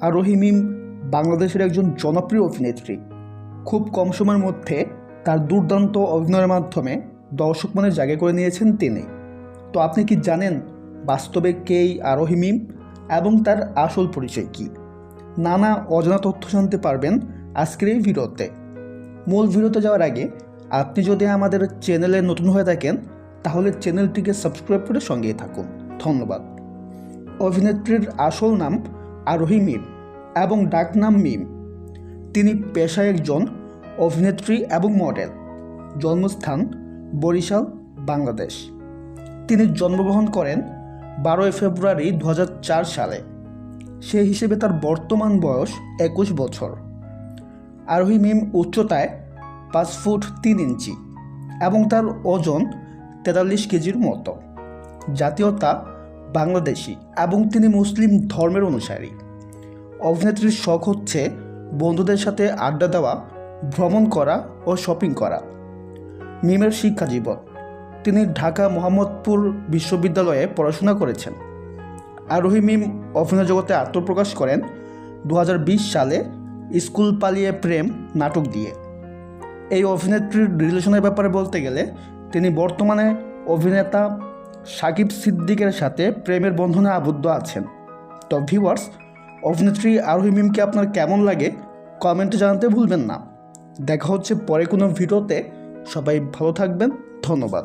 আর রহিমিম বাংলাদেশের একজন জনপ্রিয় অভিনেত্রী। খুব কম সময়ের মধ্যে তার দুর্দান্ত অভিনয়ের মাধ্যমে দর্শক মনে জায়গা করে নিয়েছেন তিনি। তো আপনি কি জানেন বাস্তবে কেই আরোহী মিম এবং তার আসল পরিচয় কী? নানা অজানা তথ্য জানতে পারবেন আজকের এই ভিডিওতে। মূল ভিডিওতে যাওয়ার আগে আপনি যদি আমাদের চ্যানেলে নতুন হয়ে থাকেন, তাহলে চ্যানেলটিকে সাবস্ক্রাইব করে সঙ্গেই থাকুন। ধন্যবাদ। অভিনেত্রীর আসল নাম আরোহী মিম এবং ডাকনাম মিম। তিনি পেশায় একজন অভিনেত্রী এবং মডেল। জন্মস্থান বরিশাল, বাংলাদেশ। তিনি জন্মগ্রহণ করেন বারোই ফেব্রুয়ারি দু হাজার চার সালে। সেই হিসেবে তার বর্তমান বয়স একুশ বছর। আরোহী মিম উচ্চতায় পাঁচ ফুট তিন ইঞ্চি এবং তার ওজন তেতাল্লিশ কেজির মতো। জাতীয়তা বাংলাদেশি এবং তিনি মুসলিম ধর্মের অনুসারী। অভিনেত্রীর শখ হচ্ছে বন্ধুদের সাথে আড্ডা দেওয়া, ভ্রমণ করা ও শপিং করা। মিমের শিক্ষা জীবন। তিনি ঢাকা মোহাম্মদপুর বিশ্ববিদ্যালয়ে পড়াশোনা করেছেন। আরোহী মিম অভিনয় জগতে আত্মপ্রকাশ করেন দু হাজার বিশ সালে স্কুল পালিয়ে প্রেম নাটক দিয়ে। এই অভিনেত্রীর রিলেশনের ব্যাপারে বলতে গেলে তিনি বর্তমানে অভিনেতা সাকিব সিদ্দিকের সাথে প্রেমের বন্ধনে আবদ্ধ আছেন। তো ভিউয়ার্স অভিনেত্রী আরোহী মিমকে আপনার কেমন লাগে কমেন্টে জানাতে ভুলবেন না। দেখা হচ্ছে পরে কোনো ভিডিওতে। সবাই ভালো থাকবেন, ধন্যবাদ।